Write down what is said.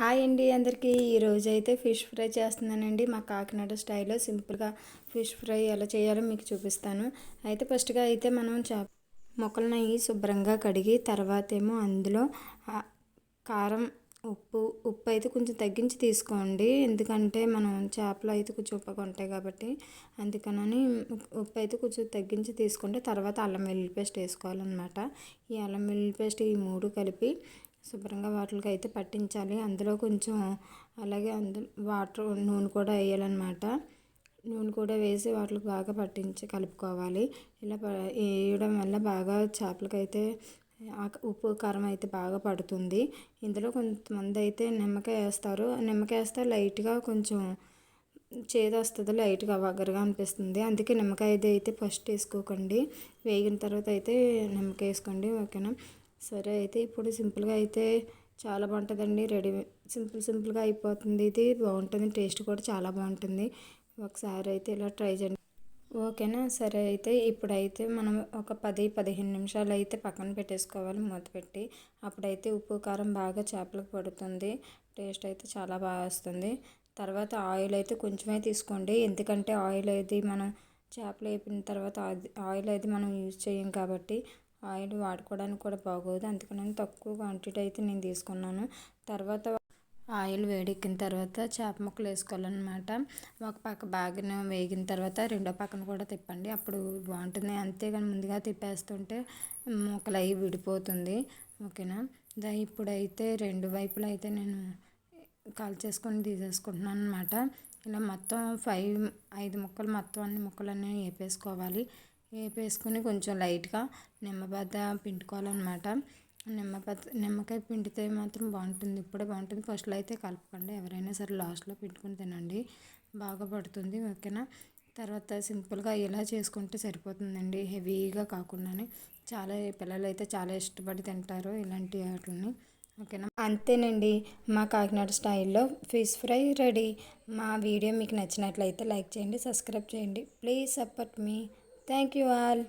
Hi అండి అందరికీ. ఈరోజు అయితే ఫిష్ ఫ్రై చేస్తున్నానండి. మా కాకినాడ స్టైల్లో సింపుల్గా ఫిష్ ఫ్రై ఎలా చేయాలో మీకు చూపిస్తాను. అయితే ఫస్ట్గా అయితే మనం చేప మొక్కలను శుభ్రంగా కడిగి తర్వాత ఏమో అందులో కారం ఉప్పు ఉప్పు అయితే కొంచెం తగ్గించి తీసుకోండి. ఎందుకంటే మనం చేపలు అయితే కొంచెం ఉప్పగా ఉంటాయి కాబట్టి అందుకనని ఉప్పు అయితే కొంచెం తగ్గించి తీసుకుంటే తర్వాత అల్లం వెల్లుల్లి పేస్ట్ వేసుకోవాలన్నమాట. ఈ అల్లం వెల్లుల్లి పేస్ట్ ఈ మూడు కలిపి శుభ్రంగా వాటికి అయితే పట్టించాలి. అందులో కొంచెం అలాగే అందు వాటర్ నూనె కూడా వేయాలన్నమాట. నూనె కూడా వేసి వాటికి బాగా పట్టించి కలుపుకోవాలి. ఇలా వేయడం వల్ల బాగా చేపలకైతే ఉప్పు కారం అయితే బాగా పడుతుంది. ఇందులో కొంతమంది అయితే నిమ్మకాయ వేస్తారు. నిమ్మకాయ వేస్తే లైట్గా కొంచెం చేదు వస్తుంది లైట్గా వగరగా అనిపిస్తుంది. అందుకే నిమ్మకాయ అయితే ఫస్ట్ వేసుకోకండి. వేగిన తర్వాత అయితే నిమ్మకాయ వేసుకోండి. ఓకేనా? సరే అయితే ఇప్పుడు సింపుల్గా అయితే చాలా బాగుంటుందండి రెడీ సింపుల్ సింపుల్గా అయిపోతుంది. ఇది బాగుంటుంది టేస్ట్ కూడా చాలా బాగుంటుంది ఒకసారి అయితే ఇలా ట్రై చేయండి. ఓకేనా? సరే అయితే ఇప్పుడైతే మనం ఒక పది పదిహేను నిమిషాలు అయితే పక్కన పెట్టేసుకోవాలి మూత పెట్టి. అప్పుడైతే ఉప్పు కారం బాగా చేపలకు పడుతుంది. టేస్ట్ అయితే చాలా బాగా వస్తుంది. తర్వాత ఆయిల్ అయితే కొంచెమే తీసుకోండి. ఎందుకంటే ఆయిల్ అయితే మనం చేపలు వేపిన తర్వాత ఆయిల్ అయితే మనం యూజ్ చేయం కాబట్టి ఆయిల్ వాడుకోవడానికి కూడా బాగోదు. అందుకని తక్కువ క్వాంటిటీ అయితే నేను తీసుకున్నాను. తర్వాత ఆయిల్ వేడెక్కిన తర్వాత చేప ముక్కలు వేసుకోవాలన్నమాట. ఒక పక్క బాగా వేగిన తర్వాత రెండో పక్కన కూడా తిప్పండి. అప్పుడు బాగుంటుంది. అంతేగాని ముందుగా తిప్పేస్తుంటే ముక్కలు అవి విడిపోతుంది. ఓకేనా? దా ఇప్పుడైతే రెండు వైపులు అయితే నేను కాల్చేసుకొని తీసేసుకుంటున్నాను అనమాట ఇలా మొత్తం ఫైవ్ ఐదు ముక్కలు మొత్తం అన్ని ముక్కలన్నీ వేపేసుకోవాలి. వేపేసుకుని కొంచెం లైట్గా నిమ్మబద్ద పిండుకోవాలన్నమాట. నిమ్మబద్ద నిమ్మకాయ పిండితే మాత్రం బాగుంటుంది. ఇప్పుడే బాగుంటుంది. ఫస్ట్లో అయితే కలపకండి. ఎవరైనా సరే లాస్ట్లో పిండుకొని తినండి. బాగా పడుతుంది. ఓకేనా? తర్వాత సింపుల్గా ఇలా చేసుకుంటే సరిపోతుందండి. హెవీగా కాకుండానే చాలా పిల్లలు అయితే చాలా ఇష్టపడి తింటారు ఇలాంటి వాటిని ఓకేనా? అంతేనండి. మా కాకినాడ స్టైల్లో ఫిష్ ఫ్రై రెడీ. మా వీడియో మీకు నచ్చినట్లయితే లైక్ చేయండి సబ్స్క్రైబ్ చేయండి. Please support me. Thank you all.